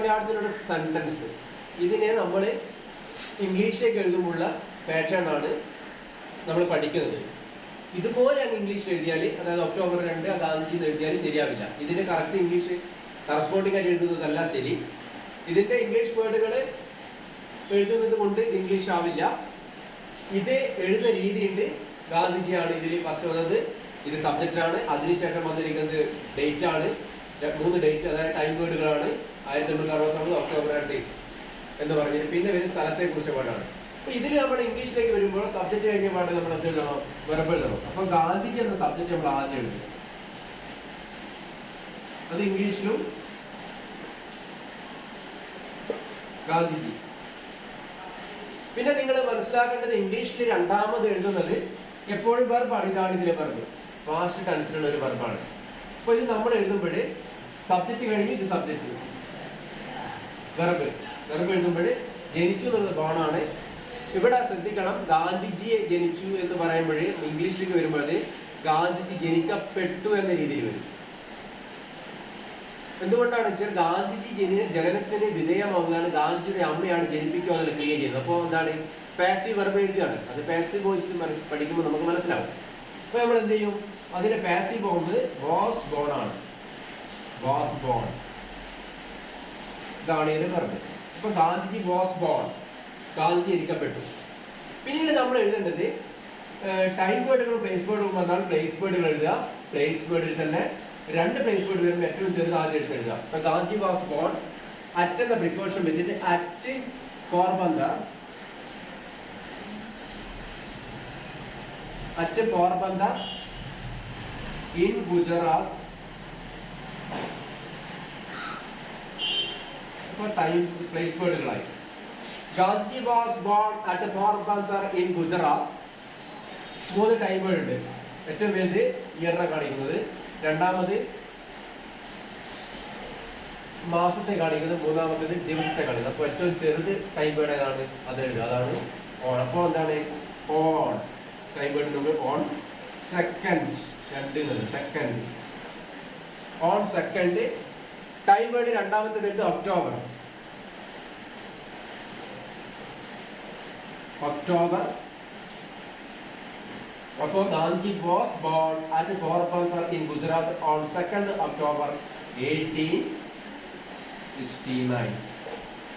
മലയാളത്തിലുള്ള സെന്റൻസ് ഇതിനെ നമ്മൾ ഇംഗ്ലീഷിലേക്ക് എഴുതുമ്പോഴുള്ള പാറ്റേൺ ആണ് നമ്മൾ പഠിക്കുന്നത്. ഇതുപോലെ അങ്ങ് ഇംഗ്ലീഷിൽ എഴുതിയാൽ അതായത് ഒക്ടോബർ രണ്ട് എന്ന് എഴുതിയാൽ ശരിയാവില്ല. ഇതിന് കറക്റ്റ് ഇംഗ്ലീഷ് കറസ്പോണ്ടിങ് ആയി എഴുതുന്നതല്ല ശരി. ഇതിന്റെ ഇംഗ്ലീഷ് വേർഡുകൾ എഴുതുന്നത് കൊണ്ട് ഇംഗ്ലീഷ് ആവില്ല. ഇത് എഴുതുന്ന രീതിയുണ്ട്. ഗാന്ധിജിയാണ് ഇതിൽ ഫസ്റ്റ് വന്നത് ഇത് സബ്ജക്റ്റാണ് അതിനുശേഷം വന്നിരിക്കുന്നത് ഡേറ്റ് ആണ്. മൂന്ന് ഡേറ്റ് അതായത് ടൈം വേർഡുകളാണ് ആയിരത്തി എണ്ണൂറ്റി അറുപത്തൊമ്പത് ഒക്ടോബർ രണ്ട് എന്ന് പറഞ്ഞത്. പിന്നെ വരുന്ന സ്ഥലത്തെ കുറിച്ച് പാടാണ് അപ്പൊ ഇതിൽ നമ്മൾ ഇംഗ്ലീഷിലേക്ക് വരുമ്പോൾ സബ്ജക്ട് കഴിഞ്ഞ പാട്ട് നമ്മൾ എന്ത് എഴുതണം എഴുതണം അപ്പൊ ഗാന്ധിജി എന്ന സബ്ജക്ട് നമ്മൾ ആദ്യം എഴുതും. അത് ഇംഗ്ലീഷിലും ഗാന്ധിജി. പിന്നെ നിങ്ങൾ മനസ്സിലാക്കേണ്ടത് ഇംഗ്ലീഷിൽ രണ്ടാമത് എഴുതുന്നത് എപ്പോഴും വെർബാണ് ഇതാണ് ഇതിലെ വെർബ് പാസ്റ്റ് ടെൻസിലുള്ള ഒരു വെർബാണ് അപ്പൊ ഇത് നമ്മൾ എഴുതുമ്പോൾ സബ്ജക്റ്റ് കഴിഞ്ഞ് ഇത് സബ്ജക്റ്റ് വെർബ് വെർബ് എഴുതുമ്പോൾ ജനിച്ചു എന്നുള്ളത് ബോണാണ് ഇവിടെ ശ്രദ്ധിക്കണം ഗാന്ധിജിയെ ജനിച്ചു എന്ന് പറയുമ്പോൾ ഇംഗ്ലീഷിലേക്ക് വരുമ്പോൾ ഗാന്ധിജി ജനിക്കപ്പെട്ടു എന്ന രീതിയിൽ വരും. എന്തുകൊണ്ടാണ് വെച്ചാൽ ഗാന്ധിജി ജനി ജനനത്തിന് വിധേയമാവുകയാണ് ഗാന്ധിജിയുടെ അമ്മയാണ് ജനിപ്പിക്കുക എന്നുള്ള ക്രിയ ചെയ്യുന്നത്? അപ്പോൾ എന്താണ്? പാസീവ് വെർബ് എഴുതുകയാണ്. അത് പാസീവ് വോയിസ് പഠിക്കുമ്പോൾ നമുക്ക് മനസ്സിലാവും. അപ്പോൾ നമ്മൾ എന്ത് ചെയ്യും? അതിന്റെ പാസീവ് ബോണ്ട് ബോസ് ബോൺ ആണ്. വാസ് ബോൺ ഇതാണ് ഇതിന്റെ പറഞ്ഞത്. അപ്പൊ ഗാന്ധിജി വാസ് ബോൺ ഗാന്ധിജി ഇരിക്കപ്പെട്ടു. പിന്നീട് നമ്മൾ എഴുതേണ്ടത് ടൈം വേർഡുകളും പ്ലേസ് വേർഡുകളും വന്നാൽ പ്ലേസ് വേർഡുകൾ എഴുതുക. പ്ലേസ് വേർഡിൽ തന്നെ രണ്ട് പ്ലേസ് വേർഡ് വരുമ്പോൾ ഏറ്റവും ചെറുത് ആദ്യം എടുത്ത് എഴുതുക. ഇപ്പൊ ഗാന്ധി വാസ് ബോൺ അറ്റ് എന്ന പ്രിക്കോഷൻ വെച്ചിട്ട് at Porbandar at Porbandar in Gujarat time place വേർഡുകളായി Gandhi was born at Porbandar in Gujarat മൂന്ന് ടൈം വേർഡ് ഏറ്റവും വലുത് ഇയറിനെ കാണിക്കുന്നത്. രണ്ടാമത് മാസത്തെ കാണിക്കുന്നത്. മൂന്നാമത്തേത് ദിവസത്തെ കാണിക്കുന്നത്. അപ്പോൾ ഏറ്റവും ചെറുത് ടൈം വേർഡ് ഏതാണ്? അത് എഴുതുക. അതാണ് ഓൺ അപ്പോൾ എന്താണ്? ഓൺ ടൈം വേർഡ് നമ്മൾ ഓൺ സെക്കൻഡ് രണ്ട് second on second time word രണ്ടാമത്തെ വരുന്നത് ഒക്ടോബർ ഒക്ടോബർ അപ്പോൾ Gandhi was born at Porbandar in Gujarat on second October eighteen sixty nine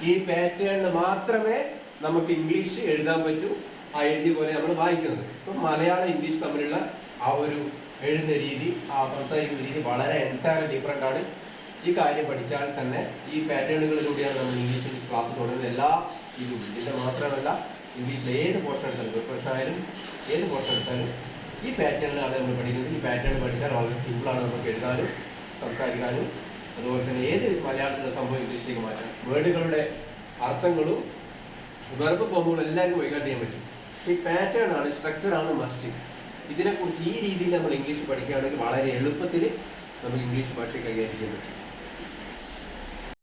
ഈ പാറ്റേണിൽ മാത്രമേ നമുക്ക് ഇംഗ്ലീഷ് എഴുതാൻ പറ്റൂ. ആ എഴുതിയ പോലെ നമ്മൾ വായിക്കുന്നത്. ഇപ്പം മലയാളം ഇംഗ്ലീഷ് തമ്മിലുള്ള ആ ഒരു എഴുതുന്ന രീതി ആ സംസാരിക്കുന്ന രീതി വളരെ എന്റയർ ഡിഫറെന്റ് ആണ്. ഈ കാര്യം പഠിച്ചാൽ തന്നെ ഈ പാറ്റേണുകളിലൂടെയാണ് നമ്മൾ ഇംഗ്ലീഷിൽ ക്ലാസ് തുടങ്ങുന്നത്. എല്ലാ ഇതും ഇതിന്റെ മാത്രമല്ല ഇംഗ്ലീഷിലെ ഏത് പോർഷൻ എടുത്താലും പ്രിപ്പറേഷൻ ആയാലും ഏത് പോർഷൻ എടുത്താലും ഈ പാറ്റേണിലാണ് നമ്മൾ പഠിക്കുന്നത്. ഈ പാറ്റേൺ പഠിച്ചാൽ വളരെ സിമ്പിളാണ് നമുക്ക് എഴുതാനും സംസാരിക്കാനും അതുപോലെ തന്നെ ഏത് മലയാളത്തിന്റെ സംഭവം ഇംഗ്ലീഷിലേക്ക് മാറ്റാം. വേർഡുകളുടെ അർത്ഥങ്ങളും വെർബ് ഫോമുകളും എല്ലാവർക്കും കൈകാര്യം ചെയ്യാൻ പറ്റും. പക്ഷേ ഈ പാറ്റേൺ ആണ് സ്ട്രക്ചർ ആണ് മസ്റ്റ് ഇതിനെക്കുറിച്ച് ഈ രീതിയിൽ നമ്മൾ ഇംഗ്ലീഷ് പഠിക്കുകയാണെങ്കിൽ വളരെ എളുപ്പത്തിൽ നമുക്ക് ഇംഗ്ലീഷ് ഭാഷ കൈകാര്യം ചെയ്യാൻ പറ്റും.